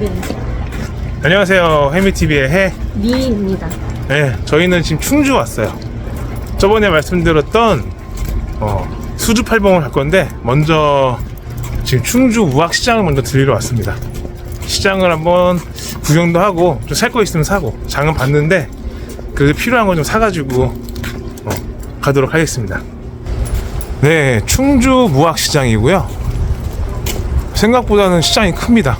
네. 안녕하세요. 해미TV의 해. 미입니다. 네, 저희는 지금 충주 왔어요. 저번에 말씀드렸던 어, 수주 팔봉을 갈 건데 먼저 지금 충주 우악시장을 먼저 들리러 왔습니다. 시장을 한번 구경도 하고 좀 살 거 있으면 사고 장은 봤는데 그 필요한 거 좀 사가지고 어, 가도록 하겠습니다. 네, 충주 무학시장이고요. 생각보다는 시장이 큽니다.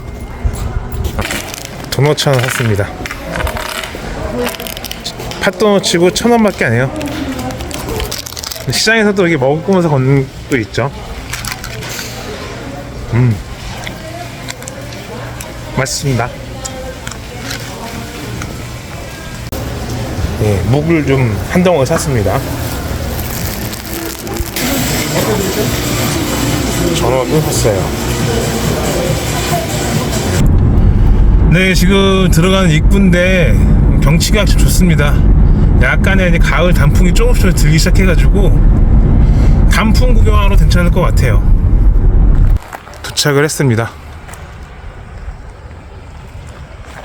도넛 하나 샀습니다. 팥도넛 치고 천 원 밖에 안 해요. 시장에서도 이게 먹으면서 걷는 것도 있죠. 음, 맛있습니다. 예, 묵을 좀 한 덩어리 샀습니다. 전어도 샀어요. 네, 지금 들어가는 입구인데 경치가 아주 좋습니다. 약간의 가을 단풍이 조금씩 들기 시작해가지고 단풍 구경하러 괜찮을 것 같아요. 도착을 했습니다.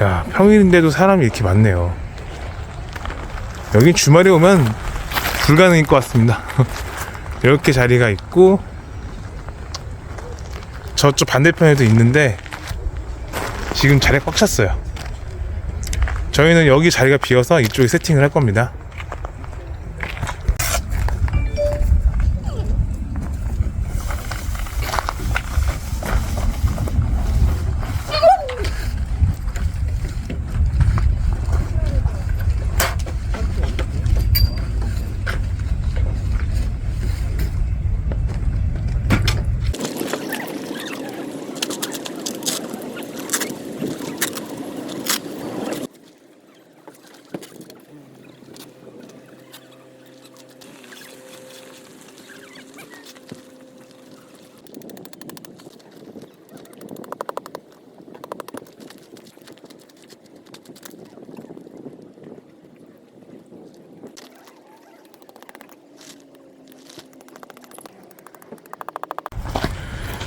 야, 평일인데도 사람이 이렇게 많네요. 여기 주말에 오면 불가능일 것 같습니다. 이렇게 자리가 있고 저쪽 반대편에도 있는데 지금 자리가 꽉 찼어요. 저희는 여기 자리가 비어서 이쪽에 세팅을 할 겁니다.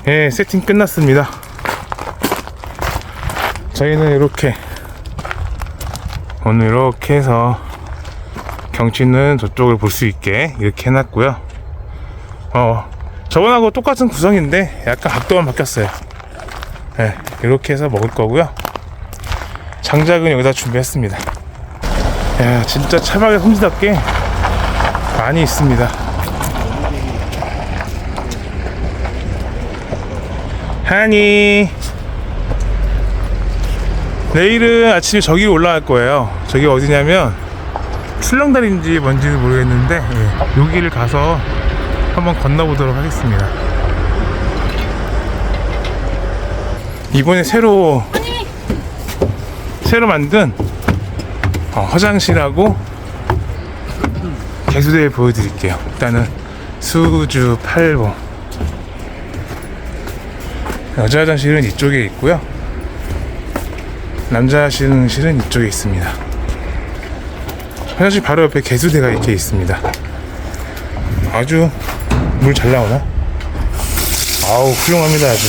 예, 세팅 끝났습니다. 저희는 이렇게 오늘 이렇게 해서 경치는 저쪽을 볼 수 있게 이렇게 해놨고요. 어, 저번하고 똑같은 구성인데 약간 각도만 바뀌었어요. 예, 이렇게 해서 먹을 거고요. 장작은 여기다 준비했습니다. 야, 진짜 차박의 솜지답게 많이 있습니다. 하니 내일은 아침에 저기 올라갈 거예요. 저기 어디냐면 출렁다리인지 뭔지는 모르겠는데 예, 여기를 가서 한번 건너보도록 하겠습니다. 이번에 새로 새로 만든 어, 화장실하고 개수대 보여드릴게요. 일단은 수주 8번 여자 화장실은 이쪽에 있고요. 남자 화장실은 이쪽에 있습니다. 화장실 바로 옆에 개수대가 이렇게 있습니다. 아주 물 잘 나오나? 아우 훌륭합니다 아주.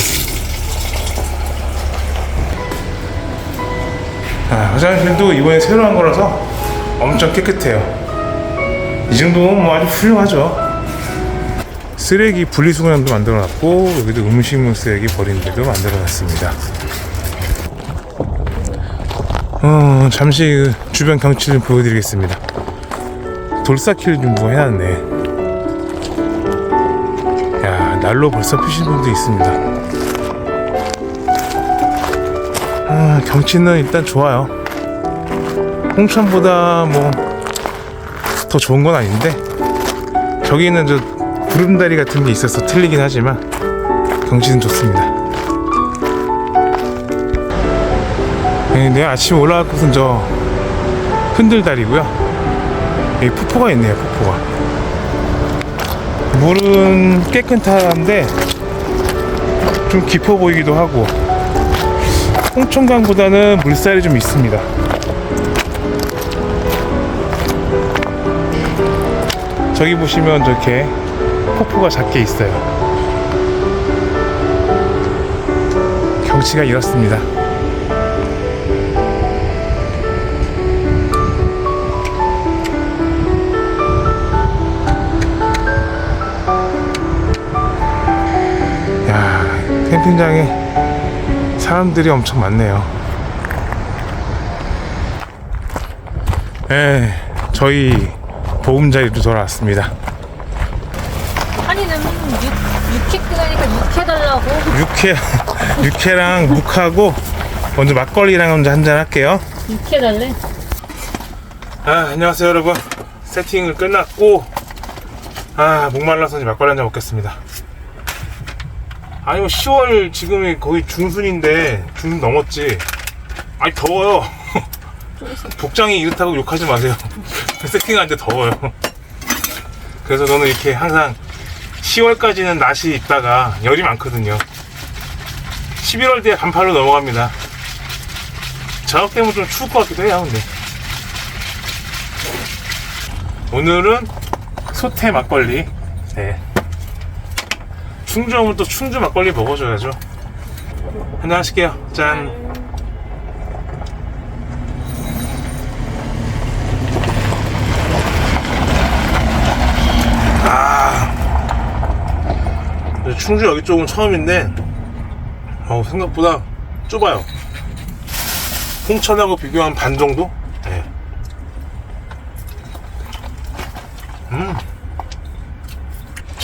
아, 화장실도 이번에 새로 한 거라서 엄청 깨끗해요. 이 정도면 뭐 아주 훌륭하죠. 쓰레기 분리수거함도 만들어놨고 여기도 음식물 쓰레기 버리는 데도 만들어놨습니다. 어, 잠시 그 주변 경치 를 보여드리겠습니다. 돌쌓기를 좀뭐 해놨네. 야 날로 벌써 피신 분도 있습니다. 아, 경치는 일단 좋아요. 홍천보다 뭐 더 좋은 건 아닌데 저기는 저 구름다리 같은 게 있어서 틀리긴 하지만 경치는 좋습니다. 네, 내가 아침에 올라갈 곳은 저 흔들다리고요. 여기 폭포가 있네요, 폭포가. 물은 깨끗한데 좀 깊어 보이기도 하고 홍천강보다는 물살이 좀 있습니다. 저기 보시면 저렇게 폭포가 작게 있어요. 경치가 이렇습니다. 야, 캠핑장에 사람들이 엄청 많네요. 에, 저희 보험자리로 돌아왔습니다. 육회, 육회랑 묵하고 먼저 막걸리랑 먼저 한잔 할게요. 육회 달래? 아, 안녕하세요, 여러분. 세팅을 끝났고, 아, 목말라서 이제 막걸리 한 잔 먹겠습니다. 아니, 뭐, 10월 지금이 거의 중순인데, 중순 넘었지. 아니, 더워요. 복장이 이렇다고 욕하지 마세요. 세팅하는데 더워요. 그래서 저는 이렇게 항상 10월까지는 낮이 있다가 열이 많거든요. 11월 뒤에 반팔로 넘어갑니다. 저녁 때문에 좀 추울 것 같기도 해요, 근데. 오늘은 소태 막걸리. 네. 충주 오면 또 충주 막걸리 먹어줘야죠. 한잔 하실게요. 짠. 아. 충주 여기 쪽은 처음인데, 어, 생각보다 좁아요. 홍천하고 비교하면 반 정도? 네.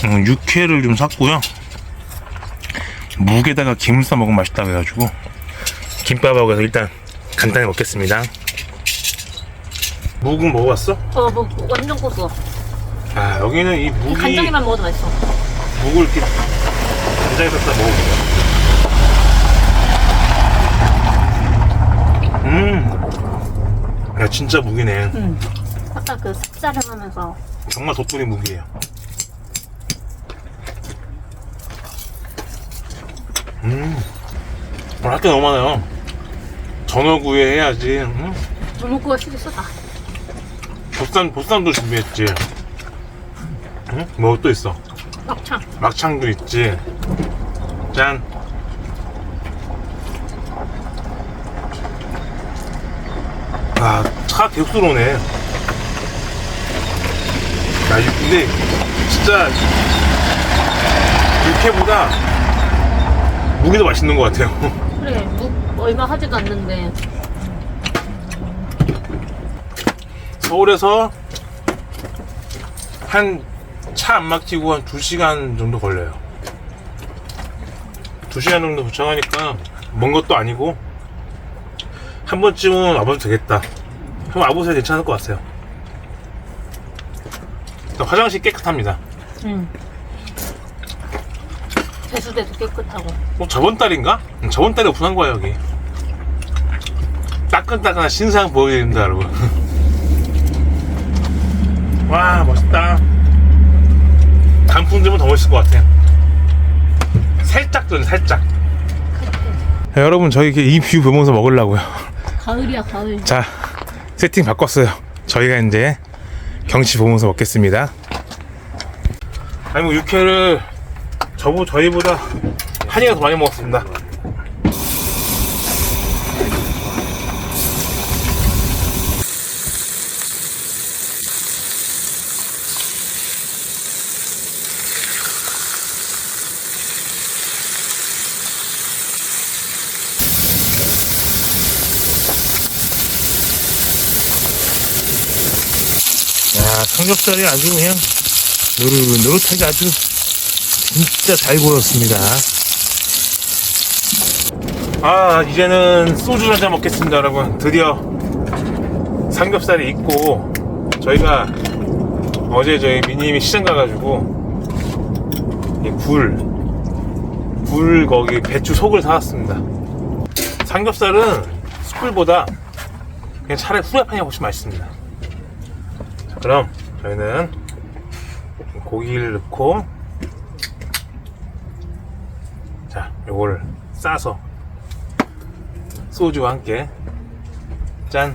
음, 육회를 좀 샀고요. 묵에다가 김을 싸 먹으면 맛있다고 해가지고 김밥하고 해서 일단 간단히 먹겠습니다. 묵은 먹어봤어? 어, 뭐 완전 고소. 아 여기는 이이 묵이 간장에만 먹어도 맛있어. 묵을 이렇게 간장에 섞다 먹어볼게요. 음, 야 진짜 묵이네. 응. 아까 그 쌉싸름하면서 정말 도토리 묵이에요. 음, 오늘 할게 너무 많아요. 전어 구이 해야지. 음, 물먹고가 시리 쏟아. 보쌈, 보쌈도 준비했지. 응? 뭐 또 있어? 막창. 막창도 있지. 짠. 아, 차가 계속 들어오네. 야, 이- 근데 진짜 육회보다 무기도 맛있는 것 같아요. 그래, 묵 얼마 하지도 않는데. 서울에서 한 차 안 막히고 한 2시간 정도 걸려요. 2시간 정도 도착하니까 먼 것도 아니고 한 번쯤은 와봐도 되겠다. 한번 와보세요. 괜찮을 것 같아요. 일단 화장실 깨끗합니다. 응. 배수대도 깨끗하고. 뭐 저번 달인가? 응, 저번 달에 오픈한 거야 여기. 따끈따끈한 신상 보여드립니다 여러분. 와 멋있다. 단풍 되면 더 멋있을 것 같아. 살짝 전 살짝. 여러분 저희 이뷰 보면서 먹으려고요. 가을이야, 가을. 자 세팅 바꿨어요. 저희가 이제 경치 보면서 먹겠습니다. 아니 뭐 육회를 저보 저희보다 한이가 더 많이 먹었습니다. 야, 삼겹살이 아주 그냥 노릇노릇하게 아주 진짜 잘 구웠습니다. 아, 이제는 소주 한잔 먹겠습니다, 여러분. 드디어 삼겹살이 있고 저희가 어제 저희 미님이 시장 가가지고 이 굴, 굴 거기 배추 속을 사왔습니다. 삼겹살은 숯불보다 그냥 차라리 후라이팬이 훨씬 맛있습니다. 자, 그럼 저희는 고기를 넣고 자 요거를 싸서 소주와 함께 짠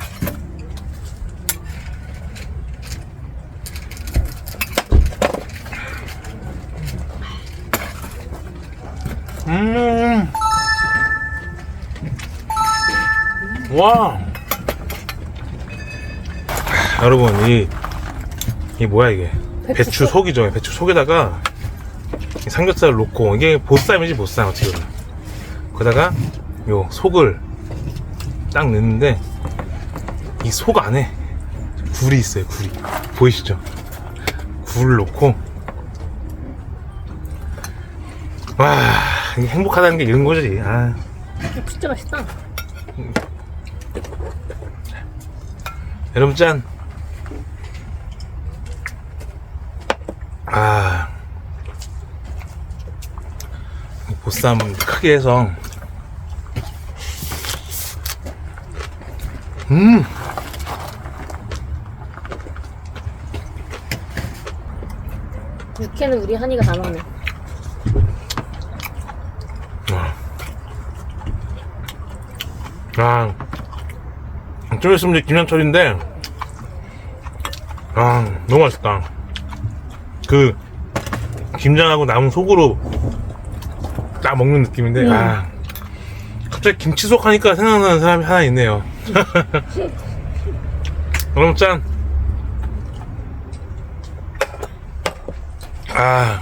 음. 와. 여러분 이 이 뭐야 이게? 배추, 속이죠. 배추 속에다가 이 삼겹살을 넣고 이게 보쌈이지 보쌈 어떻게 보면. 그러다가 요 속을 딱 넣는데 이 속 안에 굴이 있어요 굴이. 보이시죠? 굴을 넣고. 와 이게 행복하다는 게 이런 거지. 아. 진짜 맛있다. 여러분 짠. 보쌈 크게 해서. 음. 육회는 우리 한이가 다 먹네. 아. 좀 있으면 이제 김양철인데. 아, 너무 맛있다. 그, 김장하고 남은 속으로 딱 먹는 느낌인데, 음. 아. 갑자기 김치속 하니까 생각나는 사람이 하나 있네요. 여러분 짠. 아.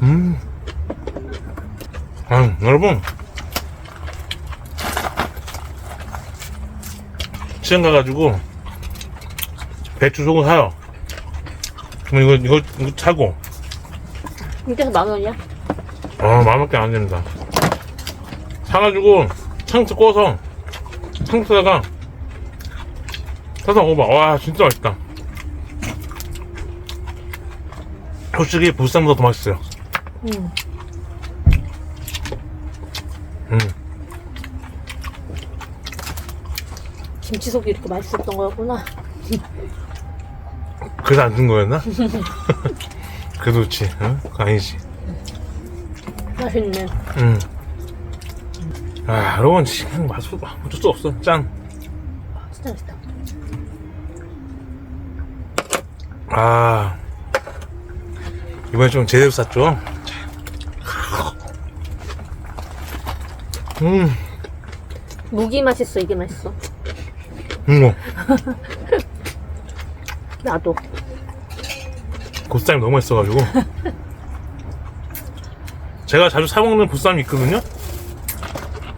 음. 아, 여러분. 시장 가가지고 배추 속을 사요. 그럼 이거, 이거, 이거 사고. 이게서 만 원이야? 아, 만원밖에 안 됩니다. 사가지고, 창스 꺼서, 창스다가, 사서 먹어봐. 와, 진짜 맛있다. 솔직히 보쌈보다 더 맛있어요. 응. 음. 김치속이 이렇게 맛있었던 거였구나. 그래서 안 준 거였나? 그래도 그렇지, 응? 그거 아니지. 맛있네. 음. 아, 여러분, 지금 맛, 어쩔 수 없어. 짠. 진짜 맛있다. 아. 이번에 좀 제대로 쌌죠? 음, 무기 맛있어. 이게 맛있어. 음, 뭐. 나도. 보쌈이 너무 맛있어가지고. 제가 자주 사 먹는 보쌈이 있거든요?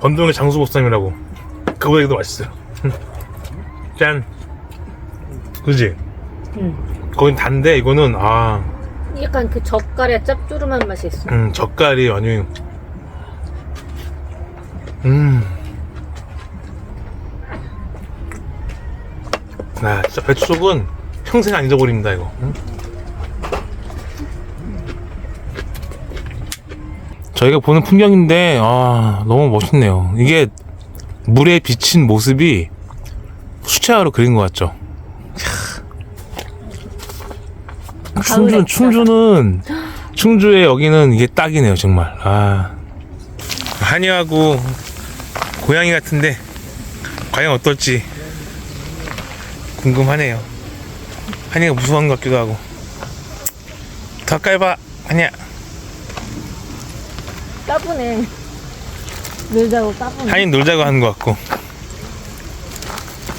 건동의 장수 보쌈이라고. 그거보다 더 맛있어요. 짠. 그지? 응. 거긴 단데, 이거는, 아, 약간 그 젓갈의 짭조름한 맛이 있어. 음, 젓갈이 완전히. 음. 아, 진짜 배추속은 평생 안 잊어버립니다, 이거. 응? 저희가 보는 풍경인데, 아, 너무 멋있네요. 이게 물에 비친 모습이 수채화로 그린 것 같죠? 충주, 충주는, 충주의 여기는 이게 딱이네요, 정말. 아. 한이하고 고양이 같은데, 과연 어떨지 궁금하네요. 한이가 무서운 것 같기도 하고. 더 가까이 봐, 한이야. 따분해. 놀자고 따분해. 한이 놀자고 하는 것 같고.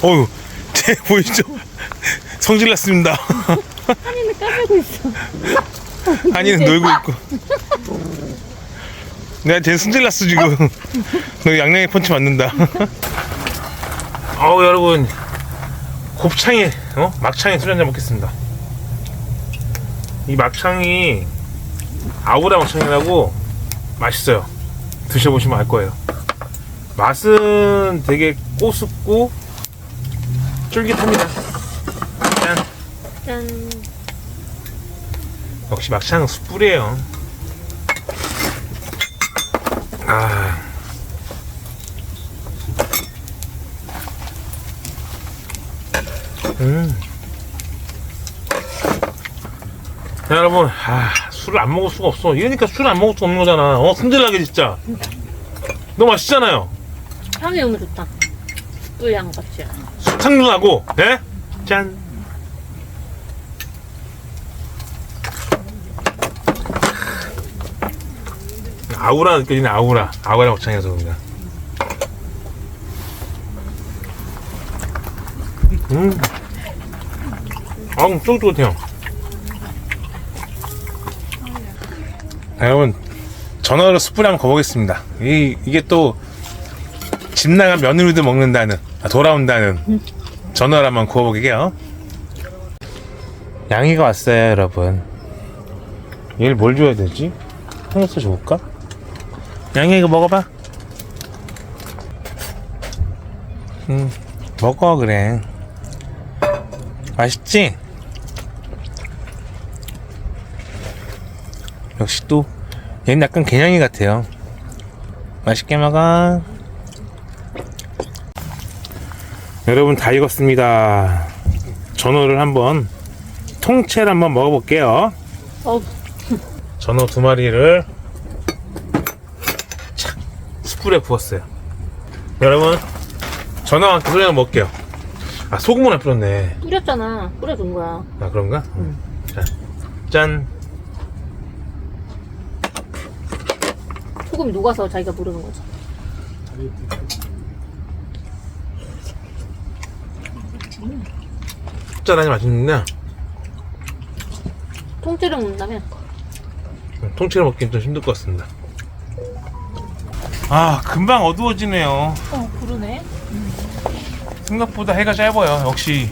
어휴, 쟤 보이죠? 성질 났습니다. 한이는 까불고 있어. 한이는 놀고 있고. 내가 쟤 승질 났어, 지금. 너 양양에 펀치 맞는다. 어우, 여러분. 곱창에, 어? 막창에 술 한잔 먹겠습니다. 이 막창이 아우라 막창이라고 맛있어요. 드셔보시면 알 거예요. 맛은 되게 꼬숩고 쫄깃합니다. 짠. 짠. 역시 막창은 숯불이에요. 아. 음. 자, 여러분, 아, 술을 안 먹을 수가 없어. 이러니까 술을 안 먹을 수 없는 거잖아. 어, 승질나게 진짜. 너무 맛있잖아요. 향이 너무 좋다. 꿀향 같이. 수탕누나고, 예? 짠. 아우라 느껴지네, 아우라. 아우라 막창에서 그런가. 음. 아우, 쫄깃쫄깃해요. 여러분 전어를 숯불에 한번 거보겠습니다. 이, 이게 또 집 나간 며느리도 먹는다는 아, 돌아온다는 전어를 한번 구워보게요. 양이가 왔어요, 여러분. 얘를 뭘 줘야 되지? 통수 줄까? 양이 이거 먹어봐. 음, 먹어 그래. 맛있지? 역시 또 얘는 약간 개냥이 같아요. 맛있게 먹어. 여러분 다 익었습니다. 전어를 한번 통째로 한번 먹어볼게요. 어, 전어 두 마리를 착 숯불에 부었어요. 여러분 함께 소리나 먹을게요. 아 소금을 안 뿌렸네. 뿌렸잖아. 뿌려준 거야. 아 그런가? 자, 짠. 소금이 녹아서 자기가 모르는 거지. 짭짤하니 맛있는데 통째로 먹는다면 통째로 먹기는 좀 힘들 것 같습니다. 아 금방 어두워지네요. 어, 그러네. 생각보다 해가 짧아요. 역시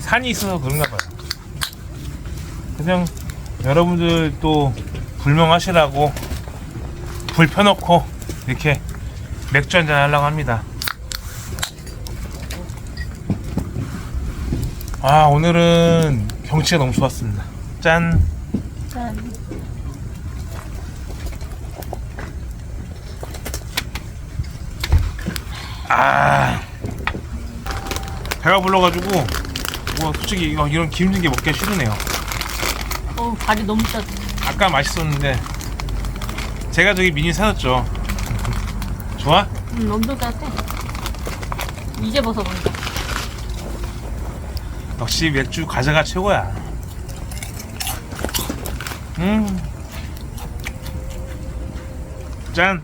산이 있어서 그런가 봐요. 그냥 여러분들 또 불명하시라고 불 펴놓고 이렇게 맥주 한잔 하려고 합니다. 아 오늘은 경치가 너무 좋았습니다. 짠. 짠. 아 배가 불러가지고 뭐 솔직히 이런 기름진 게 먹기가 싫으네요. 어, 발이 너무 짜져 아까 맛있었는데 제가 저기 미니 사줬죠. 좋아? 음, 엄청 따뜻해. 이제 벗어 본다. 역시 맥주 과자가 최고야. 음. 짠.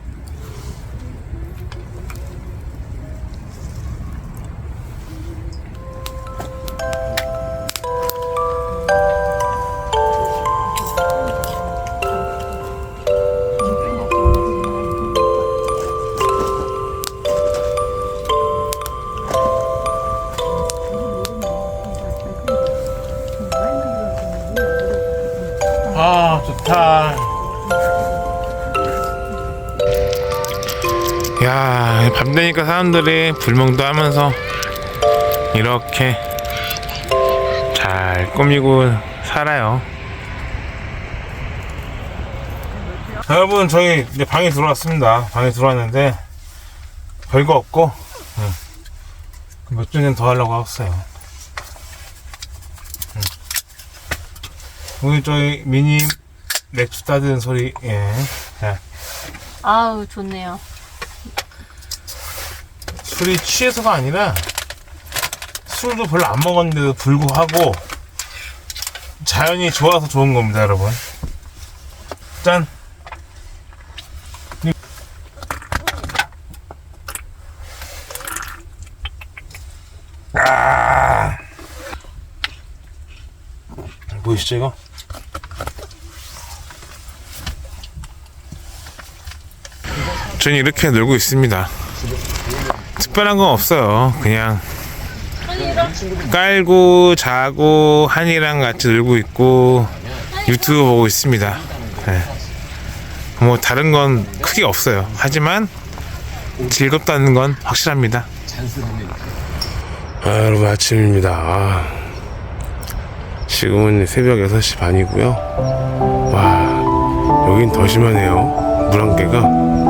밤 되니까 사람들이 불멍도 하면서 이렇게 잘 꾸미고 살아요. 여러분, 저희 이제 방에 들어왔습니다. 방에 들어왔는데 별거 없고 몇 주년 더 하려고 했어요. 오늘 저희 미니 맥주 따드는 소리, 예. 자, 아우, 좋네요. 술이 취해서가 아니라 술도 별로 안 먹었는데도 불구하고 자연이 좋아서 좋은 겁니다, 여러분. 짠. 아. 보이시죠, 이거? 저는 이렇게 놀고 있습니다. 특별한 건 없어요. 그냥 깔고 자고 한이랑 같이 놀고 있고 유튜브 보고 있습니다. 네. 뭐 다른 건 크게 없어요. 하지만 즐겁다는 건 확실합니다. 아, 여러분 아침입니다. 아, 지금은 새벽 6시 반이고요. 와, 여긴 더 심하네요. 물안개가.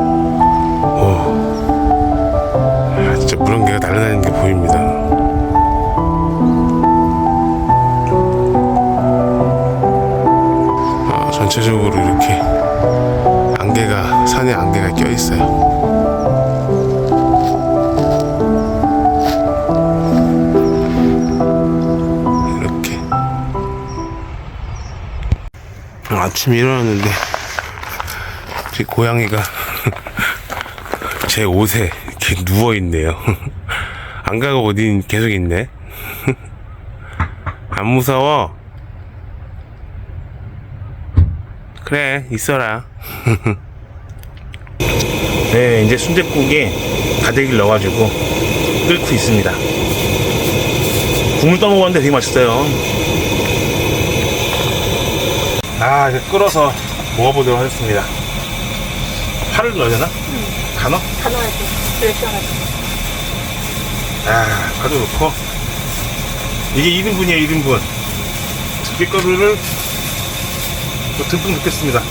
날아다니는 게 보입니다. 아, 전체적으로 이렇게 안개가 산에 안개가 껴 있어요. 이렇게 아침에 일어났는데 제 고양이가 제 옷에 이렇게 누워 있네요. 안 가고 어디 계속 있네. 안 무서워. 그래 있어라 네 이제 순댓국에 다대기를 넣어가지고 끓고 있습니다 국물 떠먹었는데 되게 맛있어요 아 이제 끓어서 먹어보도록 하겠습니다 파를 넣어야 되나? 다 넣어? 다 넣어야지. 그래, 시원하지. 아, 파도 넣고. 이게 1인분이에요, 1인분. 들깨가루를 또 듬뿍 넣겠습니다.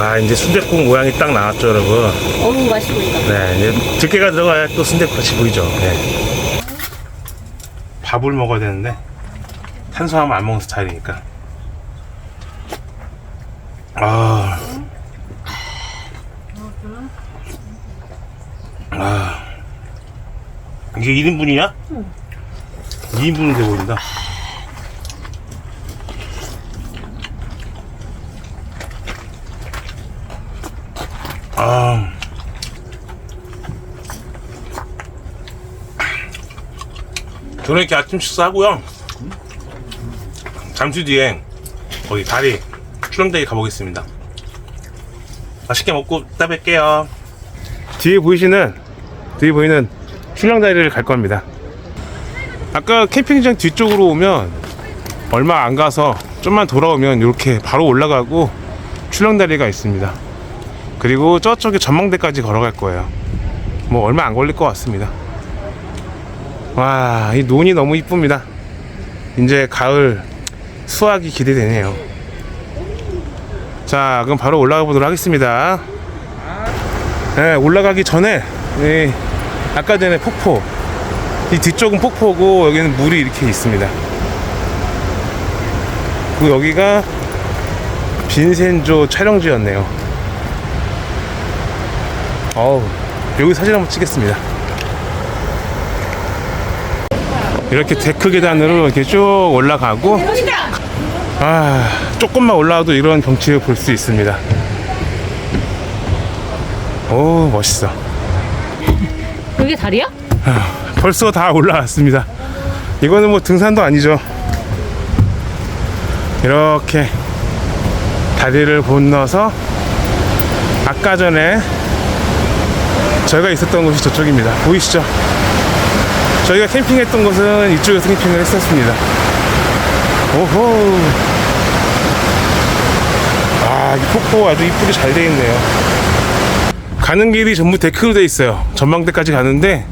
아, 이제 순댓국 모양이 딱 나왔죠, 여러분. 어우, 맛있어 보인다. 네, 이제 들깨가 들어가야 또 순댓국 같이 보이죠. 네. 밥을 먹어야 되는데, 탄수화물 안 먹는 스타일이니까. 아. 아. 이게 1인분이야? 응. 2인분은 돼 보인다. 아. 저는 이렇게 아침 식사하고요. 잠시 뒤에 거기 다리 출렁다리 가보겠습니다. 맛있게 먹고 이따 뵐게요. 뒤에 보이시는 뒤에 보이는 출렁다리를 갈 겁니다. 아까 캠핑장 뒤쪽으로 오면 얼마 안 가서 좀만 돌아오면 이렇게 바로 올라가고 출렁다리가 있습니다. 그리고 저쪽에 전망대까지 걸어갈 거예요. 뭐 얼마 안 걸릴 것 같습니다. 와, 이 논이 너무 이쁩니다. 이제 가을 수확이 기대되네요. 자, 그럼 바로 올라가 보도록 하겠습니다. 네, 올라가기 전에 이 아까 전에 폭포 이 뒤쪽은 폭포고 여기는 물이 이렇게 있습니다. 그리고 여기가 빈센조 촬영지였네요. 어우, 여기 사진 한번 찍겠습니다. 이렇게 데크 계단으로 이렇게 쭉 올라가고 아 조금만 올라와도 이런 경치를 볼 수 있습니다. 오 멋있어. 그게 다리야? 벌써 다 올라왔습니다. 이거는 뭐 등산도 아니죠. 이렇게 다리를 건너서 아까 전에 저희가 있었던 곳이 저쪽입니다. 보이시죠? 저희가 캠핑했던 곳은 이쪽에서 캠핑을 했었습니다. 오호. 아, 이 폭포 아주 이쁘게 잘 되어 있네요. 가는 길이 전부 데크로 되어 있어요. 전망대까지 가는데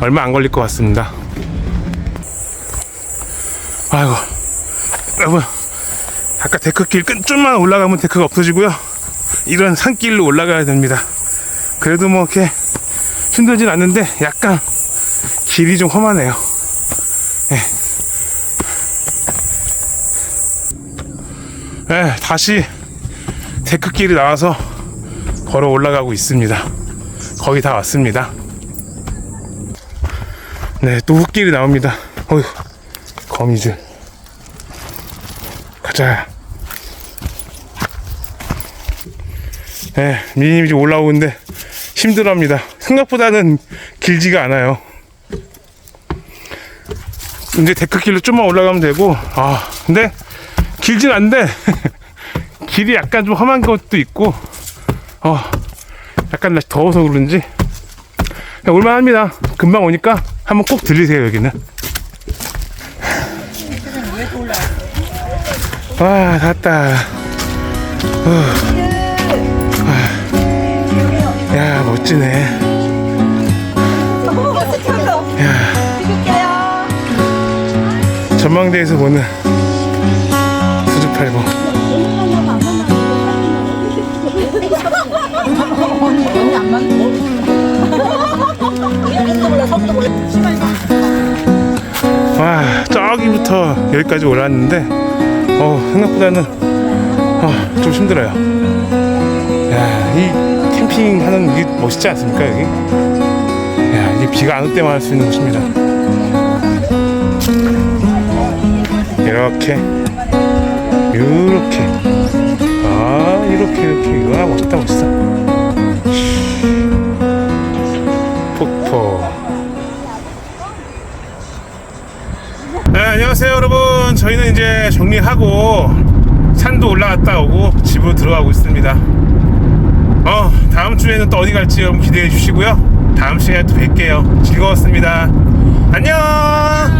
얼마 안 걸릴 것 같습니다. 아이고, 여러분, 아까 데크길 끝 좀만 올라가면 데크가 없어지고요. 이런 산길로 올라가야 됩니다. 그래도 뭐 이렇게 힘들진 않는데 약간 길이 좀 험하네요. 예. 예, 다시 데크길이 나와서 걸어 올라가고 있습니다. 거의 다 왔습니다. 네, 또 흙길이 나옵니다. 어휴, 거미줄. 가자. 네, 미니님이 좀 올라오는데 힘들어 합니다. 생각보다는 길지가 않아요. 이제 데크길로 좀만 올라가면 되고, 아, 근데 길진 않은데, 길이 약간 좀 험한 것도 있고, 어, 약간 날씨 더워서 그런지, 올만합니다. 금방 오니까 한번 꼭 들리세요, 여기는. 와, 다 왔다. 어. 아. 야, 멋지네. 전망대에서 보는 수줍팔 고. 와, 저기부터 여기까지 올라왔는데, 어, 생각보다는, 어, 좀 힘들어요. 야, 이 캠핑 하는 게 멋있지 않습니까, 여기? 야, 이게 비가 안 올 때만 할 수 있는 곳입니다. 이렇게, 이렇게, 아, 이렇게, 이렇게, 와, 멋있다, 멋있어. 폭포. 네, 안녕하세요 여러분. 저희는 이제 정리하고 산도 올라갔다 오고 집으로 들어가고 있습니다. 어 다음 주에는 또 어디 갈지 여러분 기대해 주시고요. 다음 시간에 또 뵐게요. 즐거웠습니다. 안녕